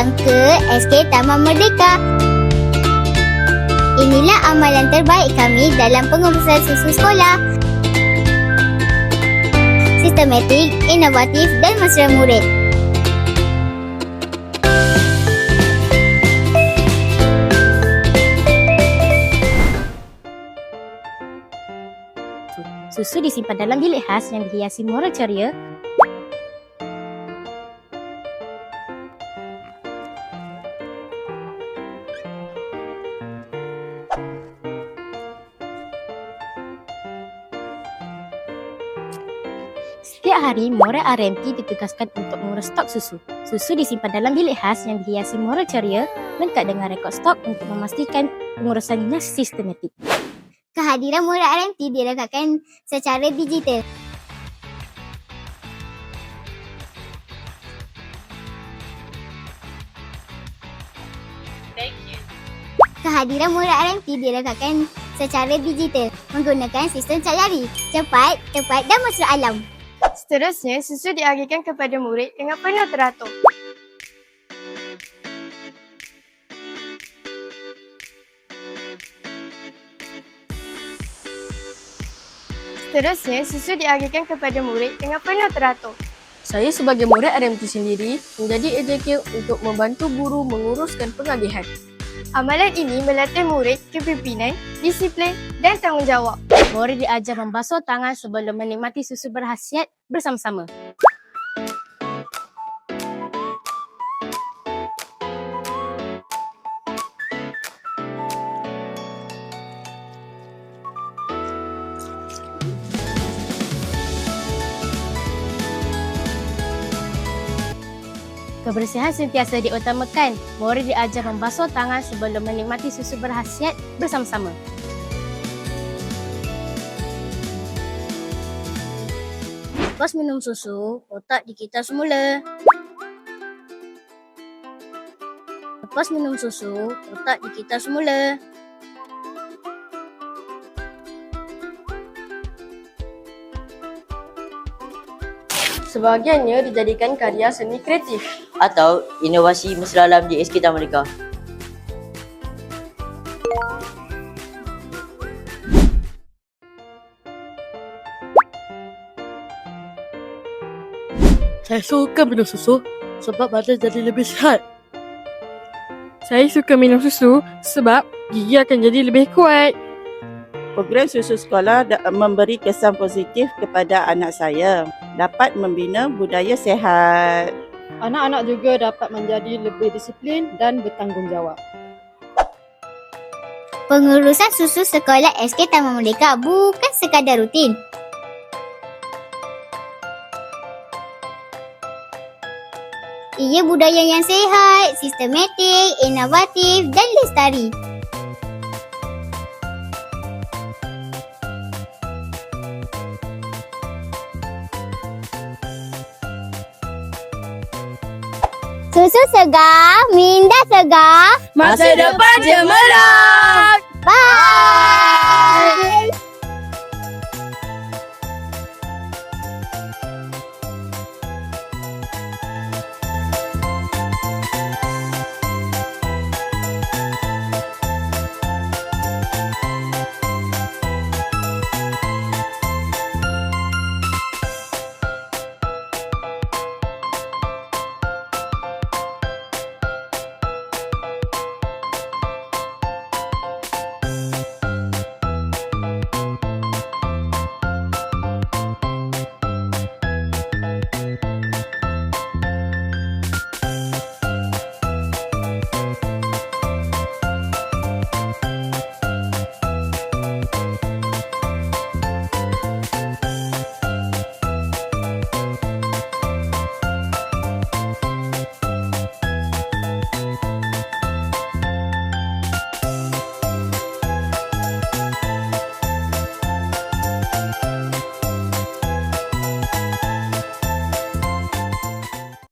datang ke SK Taman Merdeka. Inilah amalan terbaik kami dalam pengurusan susu sekolah. Sistematik, inovatif dan mesra murid. Susu disimpan dalam bilik khas yang dihiasi muara ceria Setiap hari, Mora RMT ditugaskan untuk mengurus stok susu. Susu disimpan dalam bilik khas yang dihiasi muara ceria lengkap dengan rekod stok untuk memastikan pengurusannya sistematik. Kehadiran murid RMT dilakukan secara digital. Kehadiran murid RMT dilakukan secara digital menggunakan sistem cak jari. Cepat, tepat dan mesra alam. Seterusnya, susu diagihkan kepada murid dengan penuh teratur. Seterusnya, susu diagihkan kepada murid dengan penuh teratur. Saya sebagai murid RMT sendiri menjadi AJK untuk membantu guru menguruskan pengagihan. Amalan ini melatih murid kepimpinan, disiplin dan tanggungjawab. Murid diajar membasuh tangan sebelum menikmati susu berhasiat bersama-sama. Kebersihan sentiasa diutamakan. Murid diajar membasuh tangan sebelum menikmati susu berhasiat bersama-sama. Lepas minum susu, otak dikita semula. Lepas minum susu, otak dikita semula. Sebahagiannya dijadikan karya seni kreatif. atau inovasi mesra alam di SK Taman Saya suka minum susu sebab badan jadi lebih sihat. Saya suka minum susu sebab gigi akan jadi lebih kuat. Program susu sekolah memberi kesan positif kepada anak saya. Dapat membina budaya sehat. Anak-anak juga dapat menjadi lebih disiplin dan bertanggungjawab. Pengurusan susu sekolah SK Taman Merdeka bukan sekadar rutin. Ia budaya yang sehat, sistematik, inovatif dan lestari. Susu segar, minda segar. Masa depan cemerlang!